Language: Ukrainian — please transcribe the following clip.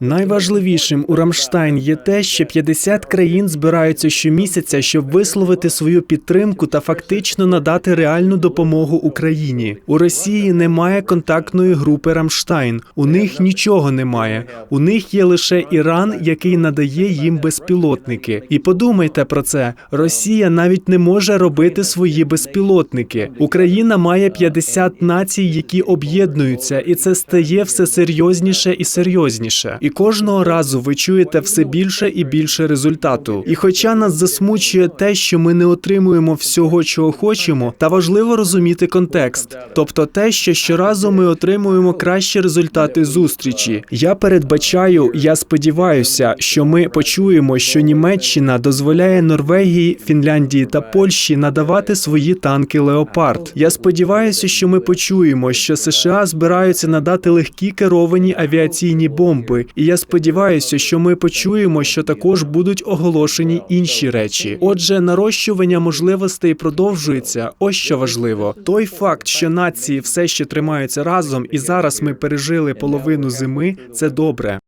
Найважливішим у Рамштайн є те, що 50 країн збираються щомісяця, щоб висловити свою підтримку та фактично надати реальну допомогу Україні. У Росії немає контактної групи Рамштайн. У них нічого немає. У них є лише Іран, який надає їм безпілотники. І подумайте про це: Росія навіть не може робити свої безпілотники. Україна має 50 націй, які об'єднуються, і це стає все серйозніше і серйозніше. І кожного разу ви чуєте все більше і більше результату. І хоча нас засмучує те, що ми не отримуємо всього, чого хочемо, та важливо розуміти контекст, тобто те, що щоразу ми отримуємо кращі результати зустрічі. Я передбачаю, я сподіваюся, що ми почуємо, що Німеччина дозволяє Норвегії, Фінляндії та Польщі надавати свої танки Леопард. Я сподіваюся, що ми почуємо, що США збираються надати легкі керовані авіаційні бомби. І я сподіваюся, що ми почуємо, що також будуть оголошені інші речі. Отже, нарощування можливостей продовжується. Ось що важливо. Той факт, що нації все ще тримаються разом, і зараз ми пережили половину зими. Це добре.